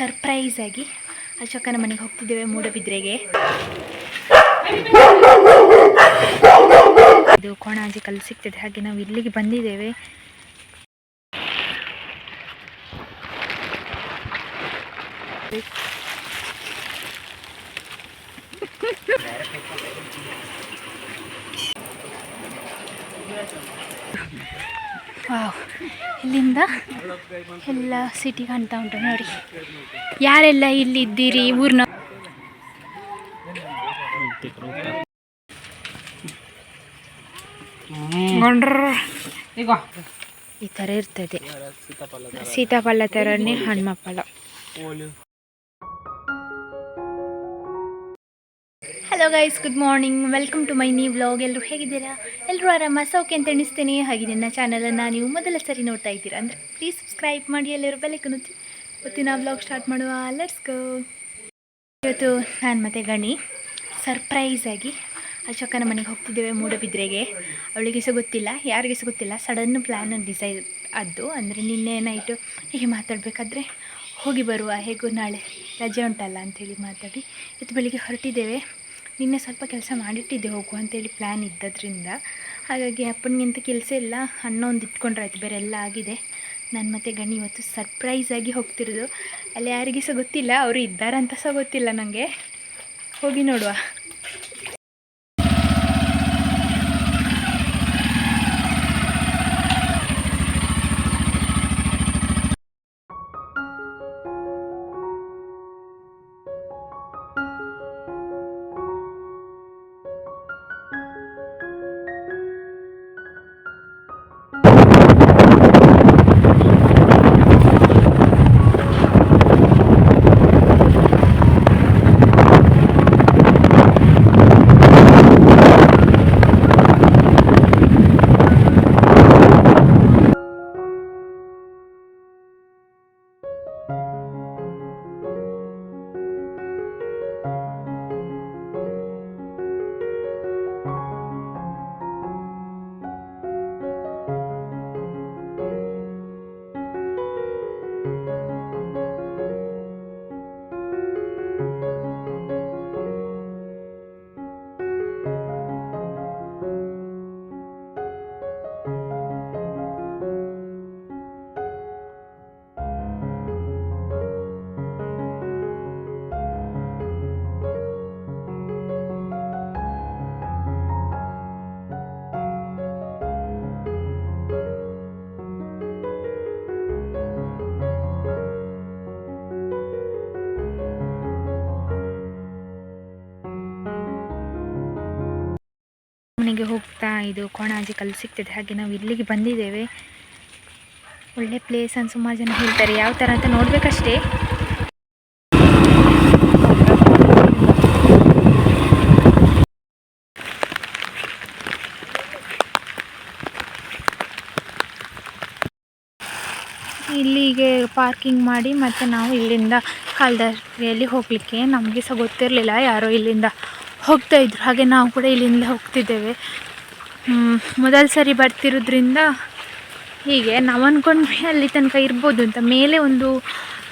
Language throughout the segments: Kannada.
ಸರ್ಪ್ರೈಸ್ ಆಗಿ ಅಶೋಕನ ಮನೆಗೆ ಹೋಗ್ತಿದ್ದೇವೆ ಮೂಡಬಿದ್ರೆಗೆ. ಇದು ಕೋಣಾಜಿ ಕಲ್ಲು ಸಿಗ್ತದೆ ಹಾಗೆ ನಾವು ಇಲ್ಲಿಗೆ ಬಂದಿದ್ದೇವೆ ವಾವ್ ಇಲ್ಲಿಂದ ಎಲ್ಲ ಸಿಟಿ ಕಾಣ್ತಾ ಉಂಟು ನೋಡಿ. ಯಾರೆಲ್ಲ ಇಲ್ಲಿ ಇದ್ದೀರಿ ಊರಿನ ಈ ತರ ಇರ್ತದೆ. ಸೀತಾಫಲ ಥರನೇ ಹಣ್ಣಪ್ಪಳ hello guys good morning welcome to my new vlog ಎಲ್ಲರೂ ಹೇಗಿದ್ದೀರಾ? ಎಲ್ಲರೂ ಆರಾಮ? ಸೌಖ್ಯ ಅಂತ ಎಣಿಸ್ತೇನೆ. ಹಾಗೆ ನನ್ನ ಚಾನಲನ್ನು ನೀವು ಮೊದಲ ಸರಿ ನೋಡ್ತಾ ಇದ್ದೀರಾ ಅಂದರೆ ಪ್ಲೀಸ್ ಸಬ್ಸ್ಕ್ರೈಬ್ ಮಾಡಿ, ಎಲ್ಲರೂ ಬೆಲೆಕನ್ನು ಇವತ್ತಿನ ವ್ಲಾಗ್ ಸ್ಟಾರ್ಟ್ ಮಾಡುವ. ಲೆಟ್ಸ್ ಗೋ ಇವತ್ತು ನಾನು ಮತ್ತು ಗಣಿ ಸರ್ಪ್ರೈಸ್ ಆಗಿ ಅಶೋಕನ ಮನೆಗೆ ಹೋಗ್ತಿದ್ದೇವೆ ಮೂಡಬಿದ್ರೆಗೆ. ಅವಳಿಗೆ ಸಹ ಗೊತ್ತಿಲ್ಲ. ಯಾರಿಗೆ ಸಹ ಗೊತ್ತಿಲ್ಲ. ಸಡನ್ ಪ್ಲ್ಯಾನ್ ಡಿಸೈಡ್ ಅದು. ಅಂದರೆ ನಿನ್ನೆ ನೈಟು ಹೀಗೆ ಮಾತಾಡಬೇಕಾದ್ರೆ ಹೋಗಿ ಬರುವ. ಹೇಗೂ ನಾಳೆ ರಜೆ ಉಂಟಲ್ಲ ಅಂಥೇಳಿ ಮಾತಾಡಿ. ಇವತ್ತು ಬೆಳಿಗ್ಗೆ ಹೊರಟಿದ್ದೇವೆ. ನಿನ್ನೆ ಸ್ವಲ್ಪ ಕೆಲಸ ಮಾಡಿಟ್ಟಿದ್ದೆ ಹೋಗು ಅಂತೇಳಿ ಪ್ಲ್ಯಾನ್ ಇದ್ದದ್ರಿಂದ. ಹಾಗಾಗಿ ಅಪ್ಪನಿಗಿಂತ ಕೆಲಸ ಇಲ್ಲ ಅಣ್ಣ ಒಂದು ಇಟ್ಕೊಂಡ್ರೆ ಆಯ್ತು ಬೇರೆ ಎಲ್ಲ ಆಗಿದೆ. ನಾನು ಮತ್ತು ಗಣಿ ಇವತ್ತು ಸರ್ಪ್ರೈಸಾಗಿ ಹೋಗ್ತಿರೋದು. ಅಲ್ಲಿ ಯಾರಿಗೂ ಸಹ ಗೊತ್ತಿಲ್ಲ, ಅವರು ಇದ್ದಾರಂತ ಸಹ ಗೊತ್ತಿಲ್ಲ ನನಗೆ ಹೋಗಿ ನೋಡುವ. ಮನೆಗೆ ಹೋಗ್ತಾ ಇದು ಕೋಣಾಜಿ ಕಲ್ಲು ಸಿಗ್ತದೆ ಹಾಗೆ ನಾವು ಇಲ್ಲಿಗೆ ಬಂದಿದ್ದೇವೆ. ಒಳ್ಳೆ ಪ್ಲೇಸ್ ಅಂತ ಸುಮಾರು ಜನ ಹೇಳ್ತಾರೆ. ಯಾವ ಥರ ಅಂತ ನೋಡಬೇಕಷ್ಟೇ. ಇಲ್ಲಿಗೆ ಪಾರ್ಕಿಂಗ್ ಮಾಡಿ ಮತ್ತು ನಾವು ಇಲ್ಲಿಂದ ಕಾಲ್ದಲ್ಲಿ ಹೋಗಲಿಕ್ಕೆ. ನಮಗೆ ಸಹ ಗೊತ್ತಿರಲಿಲ್ಲ ಯಾರೋ ಇಲ್ಲಿಂದ. ಹೋಗ್ತಾ ಇದ್ರು. ಹಾಗೆ ನಾವು ಕೂಡ ಇಲ್ಲಿಂದ ಹೋಗ್ತಿದ್ದೇವೆ. ಮೊದಲ ಸರಿ ಬರ್ತಿರೋದ್ರಿಂದ ಹೀಗೆ ನಾವು ಅಂದ್ಕೊಂಡ್ವಿ ಅಲ್ಲಿ ತನಕ ಇರ್ಬೋದು ಅಂತ. ಮೇಲೆ ಒಂದು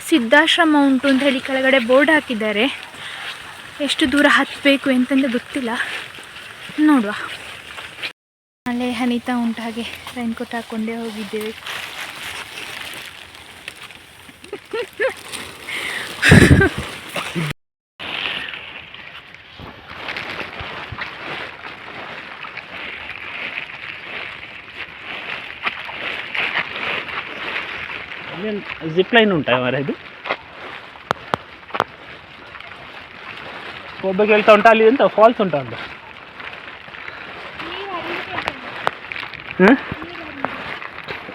ಸಿದ್ಧಾಶ್ರಮ ಉಂಟು ಅಂತ ಹೇಳಿ ಕೆಳಗಡೆ ಬೋರ್ಡ್ ಹಾಕಿದ್ದಾರೆ. ಎಷ್ಟು ದೂರ ಹತ್ತಬೇಕು ಎಂತಂದು ಗೊತ್ತಿಲ್ಲ. ನೋಡುವ. ಮಳೆ ಹನಿತಾ ಉಂಟು. ಹಾಗೆ ರೈನ್ಕೋಟ್ ಹಾಕ್ಕೊಂಡೇ ಹೋಗಿದ್ದೇವೆ. ಜಿಪ್ ಲೈನ್ ಉಂಟಾ ಮರ ಇದು? ಒಬ್ಬಗೆ ಹೇಳ್ತಾ ಉಂಟಾ, ಅಲ್ಲಿ ಎಂತ ಫಾಲ್ಸ್ ಉಂಟಾ ಅಂತ?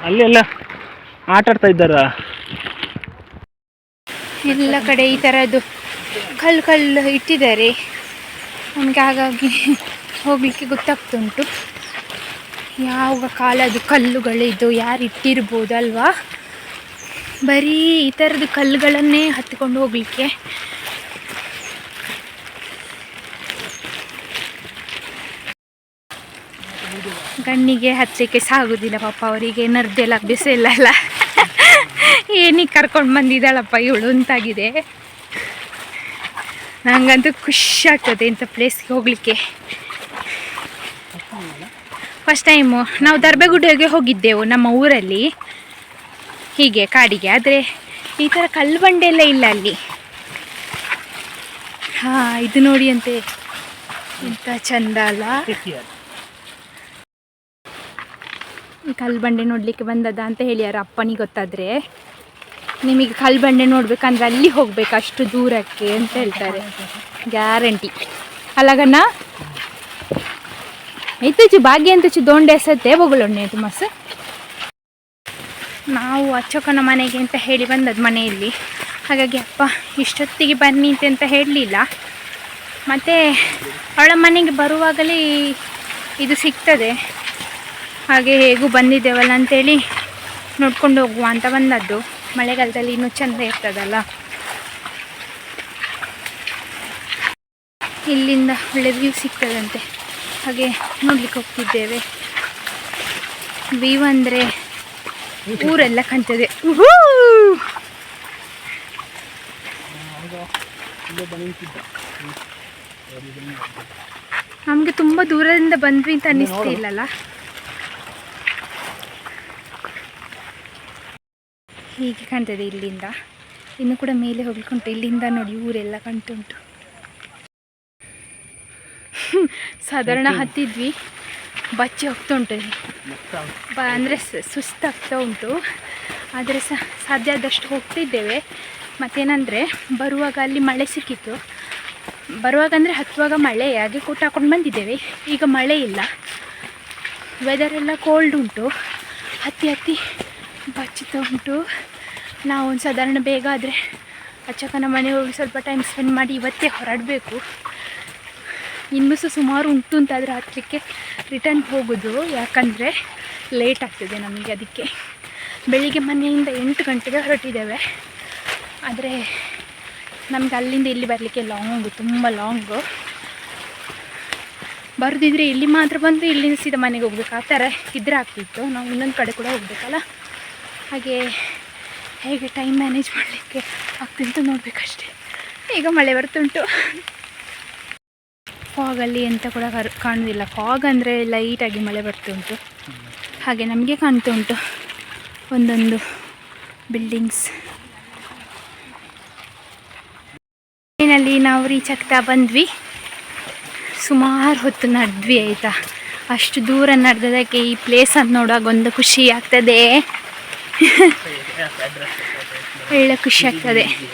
ಅಲ್ಲಿ ಎಲ್ಲ ಆಟ ಆಡ್ತಾ ಇದ್ದಾರ? ಎಲ್ಲ ಕಡೆ ಈ ತರದ್ದು ಕಲ್ಲು ಕಲ್ಲು ಇಟ್ಟಿದ್ದಾರೆ. ನಮಗೆ ಹಾಗಾಗಿ ಹೋಗಲಿಕ್ಕೆ ಗೊತ್ತಾಗ್ತುಂಟು. ಯಾವ ಕಾಲದ್ದು ಕಲ್ಲುಗಳಿದ್ದು ಯಾರು ಇಟ್ಟಿರ್ಬೋದು ಅಲ್ವಾ ಬರೀ ಈ ಥರದ್ದು ಕಲ್ಲುಗಳನ್ನೇ ಹತ್ಕೊಂಡು ಹೋಗಲಿಕ್ಕೆ. ಗಣ್ಣಿಗೆ ಹತ್ತಲಿಕ್ಕೆ ಸಾಗುದಿಲ್ಲ ಪಾಪ, ಅವರಿಗೆ ನರ್ದೆಲ್ಲ ಅಭ್ಯಾಸ ಇಲ್ಲ ಅಲ್ಲ. ಏನಿಗೆ ಕರ್ಕೊಂಡು ಬಂದಿದ್ದಾಳಪ್ಪ ಇವಳು ಅಂತಾಗಿದೆ. ನನಗಂತೂ ಖುಷಿ ಆಗ್ತದೆ ಇಂಥ ಪ್ಲೇಸ್ಗೆ ಹೋಗಲಿಕ್ಕೆ. ಫಸ್ಟ್ ಟೈಮು ನಾವು ದರ್ಬೆಗುಡ್ಡೆಗೆ ಹೋಗಿದ್ದೆವು ನಮ್ಮ ಊರಲ್ಲಿ. ಹೀಗೆ ಕಾಡಿಗೆ. ಆದರೆ ಈ ಥರ ಕಲ್ಲು ಬಂಡೆ ಎಲ್ಲ ಇಲ್ಲ ಅಲ್ಲಿ. ಹಾ, ಇದು ನೋಡಿ ಅಂತೆ. ಎಂಥ ಚಂದ ಅಲ್ಲ. ಕಲ್ಲು ಬಂಡೆ ನೋಡಲಿಕ್ಕೆ ಬಂದದ ಅಂತ ಹೇಳ್ಯಾರ ಅಪ್ಪನಿಗೆ ಗೊತ್ತಾದ್ರೆ. ನಿಮಗೆ ಕಲ್ಲು ಬಂಡೆ ನೋಡ್ಬೇಕಂದ್ರೆ ಅಲ್ಲಿ ಹೋಗ್ಬೇಕು, ಅಷ್ಟು ದೂರಕ್ಕೆ ಅಂತ ಹೇಳ್ತಾರೆ. ಗ್ಯಾರಂಟಿ. ಅಲ್ಲಗಣ್ಣ ಐತುಚು ಭಾಗ್ಯ ಅಂತ ದೋಂಡೆ ಎಸತ್ತೆ ಬೊಗಳೊಣ್ಣೆ ತುಮಸ್ ನಾವು ಅಚ್ಚಕ್ಕನ ಮನೆಗೆ ಅಂತ ಹೇಳಿ ಬಂದದ್ದು ಮನೆಯಲ್ಲಿ. ಹಾಗಾಗಿ ಅಪ್ಪ ಇಷ್ಟೊತ್ತಿಗೆ ಬನ್ನಿ ಅಂತ ಹೇಳಲಿಲ್ಲ. ಮತ್ತು ಅವಳ ಮನೆಗೆ ಬರುವಾಗಲೇ ಇದು ಸಿಗ್ತದೆ. ಹಾಗೆ ಹೇಗೂ ಬಂದಿದ್ದೇವಲ್ಲ ಅಂತೇಳಿ ನೋಡ್ಕೊಂಡು ಹೋಗುವ ಅಂತ ಬಂದದ್ದು. ಮಳೆಗಾಲದಲ್ಲಿ ಇನ್ನೂ ಚೆಂದ ಇರ್ತದಲ್ಲ. ಇಲ್ಲಿಂದ ಒಳ್ಳೆ ವ್ಯೂ ಸಿಗ್ತದಂತೆ. ಹಾಗೆ ನೋಡ್ಲಿಕ್ಕೆ ಹೋಗ್ತಿದ್ದೇವೆ. ವ್ಯೂ ಅಂದರೆ ಊರೆಲ್ಲ ಕಾಣ್ತದೆ. ನಮ್ಗೆ ತುಂಬಾ ದೂರದಿಂದ ಬಂದ್ವಿ ಅಂತ ಅನ್ನಿಸ್ತಿಲ್ಲಲ್ಲ ಹೀಗೆ ಕಾಣ್ತದೆ ಇಲ್ಲಿಂದ. ಇನ್ನು ಕೂಡ ಮೇಲೆ ಹೋಗ್ಲಿಕ್ಕುಂಟು. ಇಲ್ಲಿಂದ ನೋಡಿ ಊರೆಲ್ಲ ಕಾಣ್ತುಂಟು. ಸಾಧಾರಣ ಹತ್ತಿದ್ವಿ. ಬಚ್ಚಿ ಹೋಗ್ತಾ ಉಂಟು ಬ, ಅಂದರೆ ಸುಸ್ತಾಗ್ತಾ ಉಂಟು. ಆದರೆ ಸಹ ಸಾಧ್ಯ ಆದಷ್ಟು ಹೋಗ್ತಿದ್ದೇವೆ. ಮತ್ತೇನಂದರೆ, ಬರುವಾಗ ಅಲ್ಲಿ ಮಳೆ ಸಿಕ್ಕಿತ್ತು. ಬರುವಾಗ ಅಂದರೆ ಹತ್ತುವಾಗ ಮಳೆ, ಹಾಗೆ ಕೂಟ ಹಾಕೊಂಡು ಬಂದಿದ್ದೇವೆ. ಈಗ ಮಳೆ ಇಲ್ಲ. ವೆದರ್ ಎಲ್ಲ ಕೋಲ್ಡ್ ಉಂಟು. ಹತ್ತಿ ಹತ್ತಿ ಬಚ್ಚುತ್ತಾ ಉಂಟು. ನಾವು ಒಂದು ಸಾಧಾರಣ ಬೇಗ ಆದರೆ ಅಚ್ಚಕ್ಕನ ಮನೆ ಹೋಗಿ ಸ್ವಲ್ಪ ಟೈಮ್ ಸ್ಪೆಂಡ್ ಮಾಡಿ ಇವತ್ತೇ ಹೊರಡಬೇಕು. ಇನ್ನೂ ಸಹ ಸುಮಾರು ಉಂಟು ಅಂತ ಆದರೆ ಹತ್ತಲಿಕ್ಕೆ ರಿಟರ್ನ್ ಹೋಗೋದು. ಯಾಕಂದರೆ ಲೇಟ್ ಆಗ್ತದೆ ನಮಗೆ ಅದಕ್ಕೆ. ಬೆಳಿಗ್ಗೆ ಮನೆಯಿಂದ ಎಂಟು ಗಂಟೆಗೆ ಹೊರಟಿದ್ದೇವೆ. ಆದರೆ ನಮ್ಗೆ ಅಲ್ಲಿಂದ ಇಲ್ಲಿ ಬರಲಿಕ್ಕೆ ಲಾಂಗು ತುಂಬ ಲಾಂಗು ಬರೋದಿದ್ರೆ ಇಲ್ಲಿ ಮಾತ್ರ ಬಂದು ಇಲ್ಲಿಂದ ಸೀದಾ ಮನೆಗೆ ಹೋಗ್ಬೇಕು. ಆ ಥರ ಇದ್ರೆ ಆಗ್ತಿತ್ತು. ನಾವು ಇನ್ನೊಂದು ಕಡೆ ಕೂಡ ಹೋಗ್ಬೇಕಲ್ಲ? ಹಾಗೆ ಹೇಗೆ ಟೈಮ್ ಮ್ಯಾನೇಜ್ ಮಾಡಲಿಕ್ಕೆ ಆಗ್ತಿತ್ತು ನೋಡಬೇಕಷ್ಟೇ. ಈಗ ಮಳೆ ಬರ್ತುಂಟು ಫಾಗಲ್ಲಿ ಎಂತ ಕೂಡ ಕರ್- ಫಾಗ್ ಫಾಗ್ ಅಂದರೆ ಲೈಟಾಗಿ ಮಳೆ ಬರ್ತುಂಟು ಹಾಗೆ ನಮಗೆ ಕಾಣ್ತಾ ಉಂಟು ಒಂದೊಂದು ಬಿಲ್ಡಿಂಗ್ಸ್ ಟ್ರೈನಲ್ಲಿ ನಾವು ರೀಚ್ ಆಗ್ತಾ ಬಂದ್ವಿ. ಸುಮಾರು ಹೊತ್ತು ನಡೆದ್ವಿ ಆಯಿತಾ. ಅಷ್ಟು ದೂರ ನಡೆದದಕ್ಕೆ ಈ ಪ್ಲೇಸನ್ನು ನೋಡುವಾಗ ಒಂದು ಖುಷಿ ಆಗ್ತದೆ. ಒಳ್ಳೆ ಖುಷಿ ಆಗ್ತದೆ.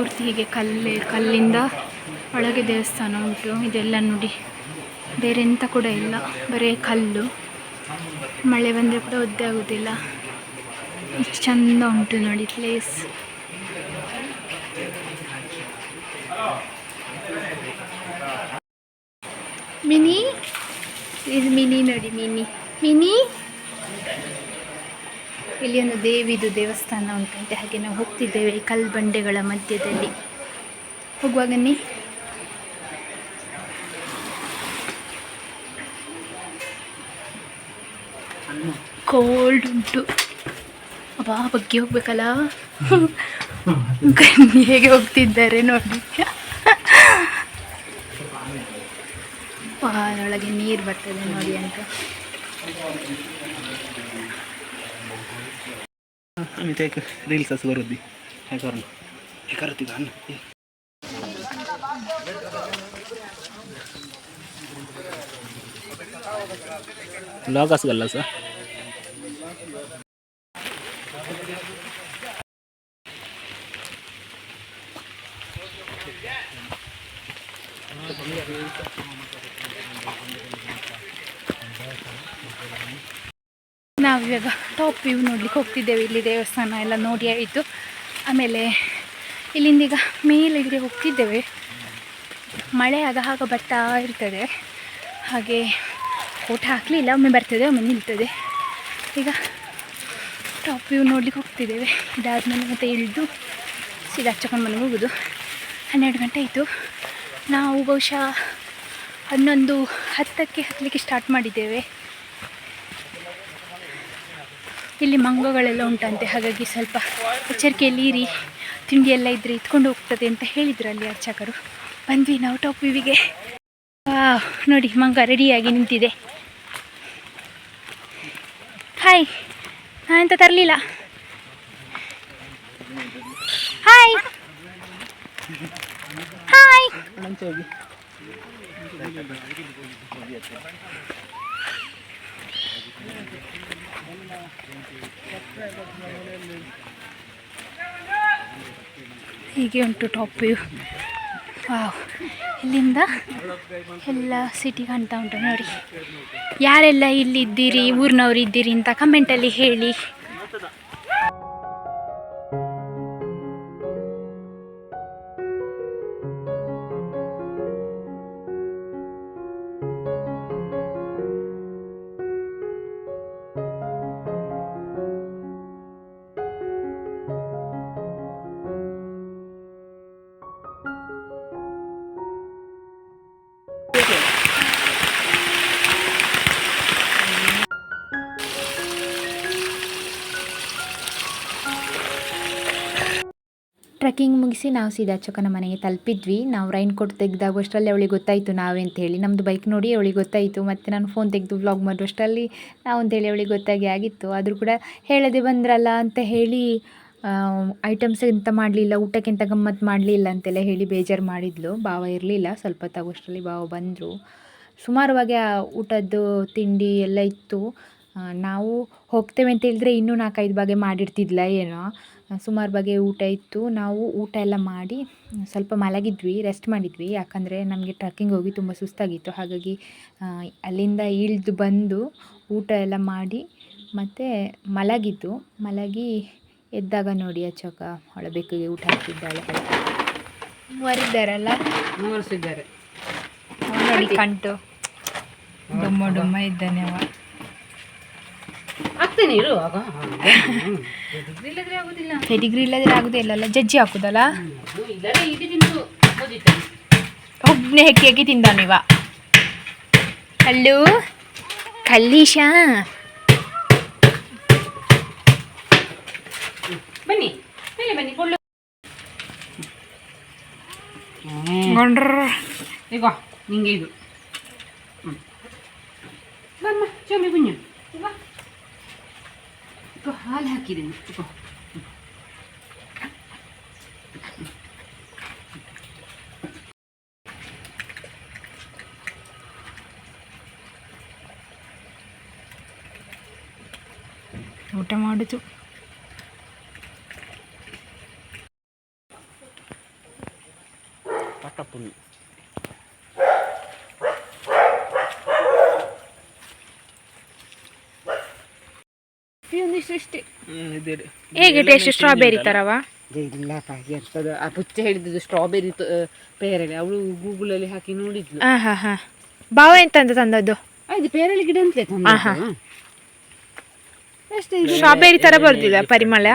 ಪೂರ್ತಿ ಹೀಗೆ ಕಲ್ಲು, ಕಲ್ಲಿಂದ ಒಳಗೆ ದೇವಸ್ಥಾನ ಉಂಟು. ಇದೆಲ್ಲ ನೋಡಿ. ಬೇರೆ ಎಂತ ಕೂಡ ಇಲ್ಲ. ಬರೀ ಕಲ್ಲು. ಮಳೆ ಬಂದರೆ ಕೂಡ ಒದ್ದೆ ಆಗೋದಿಲ್ಲ. ಇಷ್ಟು ಚಂದ ಉಂಟು ನೋಡಿ ಪ್ಲೇಸ್ ಮಿನಿ? ಇದು ಮಿನಿ ನೋಡಿ, ಮಿನಿ. ಮಿನಿ? ಒಂದು ದೇವಿದು ದೇವಸ್ಥಾನ ಉಂಟಂತೆ ಹಾಗೆ ನಾವು ಹೋಗ್ತಿದ್ದೇವೆ ಈ ಕಲ್ಲು ಬಂಡೆಗಳ ಮಧ್ಯದಲ್ಲಿ. ಹೋಗುವಾಗ ನೀ? ಕೋಲ್ಡ್ ಉಂಟು. ಅಬ್ಬಾ, ಬಗ್ಗೆ ಹೋಗ್ಬೇಕಲ್ಲ? ಹೇಗೆ ಹೋಗ್ತಿದ್ದಾರೆ ನೋಡಿ. ಅದರೊಳಗೆ ನೀರು ಬರ್ತದೆ ನೋಡಿ ಅಂತ. आम्ही ते एक रील्स असं होती हे कर हे कर ती घाण ब्लॉग असं घालला असं ನಾವಿವಾಗ ಟಾಪ್ ವ್ಯೂ ನೋಡ್ಲಿಕ್ಕೆ ಹೋಗ್ತಿದ್ದೇವೆ. ಇಲ್ಲಿ ದೇವಸ್ಥಾನ ಎಲ್ಲ ನೋಡಿ ಆಯಿತು. ಆಮೇಲೆ ಇಲ್ಲಿಂದ ಈಗ ಮೇಲೆಗೆ ಹೋಗ್ತಿದ್ದೇವೆ. ಮಳೆ ಆಗ ಆಗ ಬರ್ತಾ ಇರ್ತದೆ. ಹಾಗೆ ಊಟ ಹಾಕಲಿಲ್ಲ, ಒಮ್ಮೆ ಬರ್ತದೆ, ಒಮ್ಮೆ ನಿಲ್ತದೆ. ಈಗ ಟಾಪ್ ವ್ಯೂ ನೋಡ್ಲಿಕ್ಕೆ ಹೋಗ್ತಿದ್ದೇವೆ. ಇದಾದಮೇಲೆ ಮತ್ತೆ ಇಳಿದು ಸೀದಾ ಹಚ್ಕೊಂಡು ಮನೆಗೆ ಹೋಗೋದು. ಹನ್ನೆರಡು ಗಂಟೆ ಆಯಿತು. ನಾವು ಬಹುಶಃ ಹನ್ನೊಂದು ಹತ್ತಕ್ಕೆ ಹತ್ತಲಿಕ್ಕೆ ಸ್ಟಾರ್ಟ್ ಮಾಡಿದ್ದೇವೆ. ಇಲ್ಲಿ ಮಂಗಗಳೆಲ್ಲ ಉಂಟಂತೆ, ಹಾಗಾಗಿ ಸ್ವಲ್ಪ ಎಚ್ಚರಿಕೆಯಲ್ಲಿ ಇರಿ. ತಿಂಡಿ ಎಲ್ಲ ಇದ್ರೆ ಇತ್ಕೊಂಡು ಹೋಗ್ತದೆ ಅಂತ ಹೇಳಿದ್ರು ಅಲ್ಲಿ ಅರ್ಚಕರು. ಬಂದ್ವಿ ನಾವು ಟಾಪ್ ವಿವಿಗೆ ನೋಡಿ ಮಂಗ ರೆಡಿಯಾಗಿ ನಿಂತಿದೆ. ಹಾಯ್ ನಾನು ಎಂತ ತರಲಿಲ್ಲ? ಹಾಯ್ ಹಾಯ್ ಹೋಗಿ ಉಂಟು ಟಾಪ್ ವ್ಯೂ ವಾವ್ ಇಲ್ಲಿಂದ ಎಲ್ಲ ಸಿಟಿ ಕಾಣ್ತಾ ಉಂಟು ನೋಡಿ. ಯಾರೆಲ್ಲ ಇಲ್ಲಿದ್ದೀರಿ ಊರಿನವ್ರು ಇದ್ದೀರಿ ಅಂತ ಕಮೆಂಟಲ್ಲಿ ಹೇಳಿ. ಟ್ರೆಕ್ಕಿಂಗ್ ಮುಗಿಸಿ ನಾವು ಸೀದಾ ಅಚ್ಚಕ್ಕನ ಮನೆಗೆ ತಲುಪಿದ್ವಿ. ನಾವು ರೈನ್ ಕೋಟ್ ತೆಗೆದಾಗುವಷ್ಟರಲ್ಲಿ ಅವಳಿಗೆ ಗೊತ್ತಾಯಿತು ನಾವೇ ಅಂತ ಹೇಳಿ. ನಮ್ಮದು ಬೈಕ್ ನೋಡಿ ಅವಳಿಗೆ ಗೊತ್ತಾಯಿತು. ಮತ್ತು ನಾನು ಫೋನ್ ತೆಗೆದು ವ್ಲಾಗ್ ಮಾಡುವಷ್ಟರಲ್ಲಿ ನಾವು ಅಂತೇಳಿ ಅವಳಿಗೆ ಗೊತ್ತಾಗಿ ಆಗಿತ್ತು. ಆದರೂ ಕೂಡ ಹೇಳದೆ ಬಂದ್ರಲ್ಲ ಅಂತ ಹೇಳಿ ಐಟಮ್ಸ್ ಎಂತ ಮಾಡಲಿಲ್ಲ, ಊಟಕ್ಕಿಂತ ಗಮ್ಮತ್ತು ಮಾಡಲಿಲ್ಲ ಅಂತೆಲ್ಲ ಹೇಳಿ ಬೇಜಾರು ಮಾಡಿದ್ಲು. ಭಾವ ಇರಲಿಲ್ಲ. ಸ್ವಲ್ಪ ತಾಗುವಷ್ಟರಲ್ಲಿ ಭಾವ ಬಂದರು. ಸುಮಾರುವಾಗಿ ಊಟದ್ದು ತಿಂಡಿ ಎಲ್ಲ ಇತ್ತು. ನಾವು ಹೋಗ್ತೇವೆ ಅಂತ ಹೇಳಿದ್ರೆ ಇನ್ನೂ ನಾಲ್ಕೈದು ಬಗೆ ಮಾಡಿರ್ತಿದ್ಲ ಏನೋ. ಸುಮಾರು ಬಗೆ ಊಟ ಇತ್ತು. ನಾವು ಊಟ ಎಲ್ಲ ಮಾಡಿ ಸ್ವಲ್ಪ ಮಲಗಿದ್ವಿ ರೆಸ್ಟ್ ಮಾಡಿದ್ವಿ. ಯಾಕಂದರೆ ನಮಗೆ ಟ್ರಕ್ಕಿಂಗ್ ಹೋಗಿ ತುಂಬ ಸುಸ್ತಾಗಿತ್ತು. ಹಾಗಾಗಿ ಅಲ್ಲಿಂದ ಇಳಿದು ಬಂದು ಊಟ ಎಲ್ಲ ಮಾಡಿ ಮತ್ತು ಮಲಗಿದ್ದು. ಮಲಗಿ ಎದ್ದಾಗ ನೋಡಿ ಅಚ್ಚಕ್ಕ ಹೊಳಬೇಕಿಗೆ ಬೆಕ್ಕಿಗೆ ಊಟ ಹಾಕಿದ್ದಾಳೆ. ಮೂವರಿದ್ದಾರಲ್ಲ? ಮೂವರಿಸಿದ್ದಾರೆ. ನೋಡಿ ಕಂಟು. ಡೊಮ್ಮ ಡೊಮ್ಮ ಇದ್ದಾನೆ ಅವ. ಆಗ್ತೇನೆ ಇರು ಆಗ ಇಲ್ಲದ್ರೆ ಆಗುದಿಲ್ಲ ಪೆಡಿಗ್ರಿ ಇಲ್ಲದ್ರೆ ಆಗುದೇ ಇಲ್ಲಲ್ಲ ಜಜ್ಜಿ ಹಾಕುದಲ್ಲ? ಇಲ್ಲದೆ ಇಡೀ ತಿಂದು ಒಬ್ಬನೇ ಹೆಕ್ಕಿ ಹೆಕ್ಕಿ ತಿಂದಾನಿವ ಹಲೋ ಕಲ್ಲೀಶ? ಬನ್ನಿ ಬನ್ನಿ ಕೊಳ್ಳು. ಈಗ ನಿಂಗೆ ಇದು. ಬಮ್ಮ ಚೊಮ್ಮೆ ಈಗ ಹಾಲು ಹಾಕಿದ್ದೀನಿ ಸ್ವಲ್ಪ ಊಟ ಮಾಡುದು ಪಟ್ಟಪ್ಪುನಿ ಒಂದಿಷ್ಟು ಇಷ್ಟೇ ಇದೆ ಹೇಗೆ ಟೇಸ್ಟ್ ಸ್ಟ್ರಾಬೆರಿ ತರವಾ? ಇಲ್ಲಪ್ಪ ಎಂತದ ಆ ಪುಚ್ಚ ಹೇಳಿದ್ದು ಸ್ಟ್ರಾಬೆರಿ ಪೇರಳೆ. ಅವಳು ಗೂಗಲಲ್ಲಿ ಹಾಕಿ ನೋಡಿದ್ಲು. ಹಾ ಹಾ ಹಾಂ. ಬಾವ ಎಂತ ಅಂತ ತಂದದ್ದು ಅದು ಪೇರಳೆ ಗಿಡ ಅಂತಲೇ. ಅಷ್ಟೇ ಇದು ಸ್ಟ್ರಾಬೆರಿ ತರ ಬರ್ದಿಲ್ಲ ಪರಿಮಳ?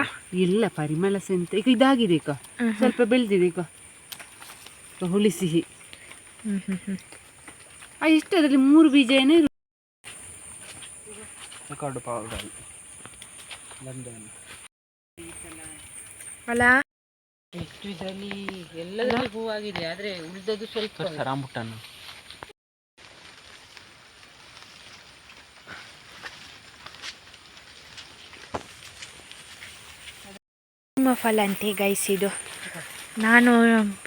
ಇಲ್ಲ ಪರಿಮಳ ಸೆಂತ. ಈಗ ಇದಾಗಿದೆ ಈಗ. ಸ್ವಲ್ಪ ಬೆಳೆದಿದೆ ಈಗ. ಹುಳಿ ಸಿಹಿ ಇಷ್ಟು ಅದರಲ್ಲಿ ಮೂರು ಬೀಜ ಏನೇ ಪೌಡರ್ ಲಂಡನ್ ಅಲ್ಲ? ಎಷ್ಟು ಇದರಲ್ಲಿ ಎಲ್ಲದರಲ್ಲಿ ಹೂವಾಗಿದೆ ಆದ್ರೆ ಉಳಿದದ್ದು ಸ್ವಲ್ಪ ರಾಂಬುಟ್ಟನ್ನು ಹನುಮ ಫಲ ಅಂತೆ ಗೈಸ್ ಇದು. ನಾನು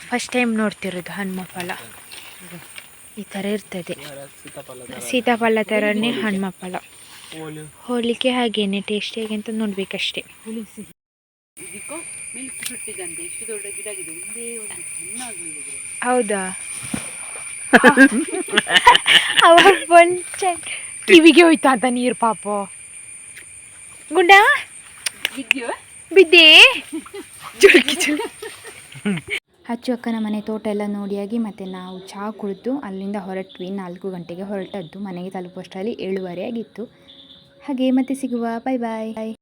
ಫಸ್ಟ್ ಟೈಮ್ ನೋಡ್ತಿರೋದು ಹನುಮ ಫಲ. ಈ ಥರ ಇರ್ತದೆ. ಸೀತಾಫಲ ಥರನೇ ಹನುಮ ಫಲ. ಓಲಿ ಹೋಲಿಕೆ ಹಾಗೇನೆ ಟೇಸ್ಟ್ ಹೇಗೆ ಅಂತ ನೋಡ್ಬೇಕಷ್ಟೇ. ಹೌದಾ? ಬಂಚ ಕಿವಿಗೆ ಹೋಯ್ತಾ ಅಂತ ನೀರು ಪಾಪ. ಗುಂಡ? ಬಿದ್ದೆ? ಹಚ್ಚು ಅಕ್ಕನ ಮನೆ ತೋಟ ಎಲ್ಲ ನೋಡಿಯಾಗಿ ಮತ್ತೆ ನಾವು ಚಹಾ ಕುಡಿದು ಅಲ್ಲಿಂದ ಹೊರಟ್ವಿ. ನಾಲ್ಕು ಗಂಟೆಗೆ ಹೊರಟದ್ದು. ಮನೆಗೆ ತಲುಪುವಷ್ಟರಲ್ಲಿ ಏಳುವರೆ ಆಗಿತ್ತು ಹಾಗೆ ಮತ್ತೆ ಸಿಗುವ. ಬಾಯ್ ಬಾಯ್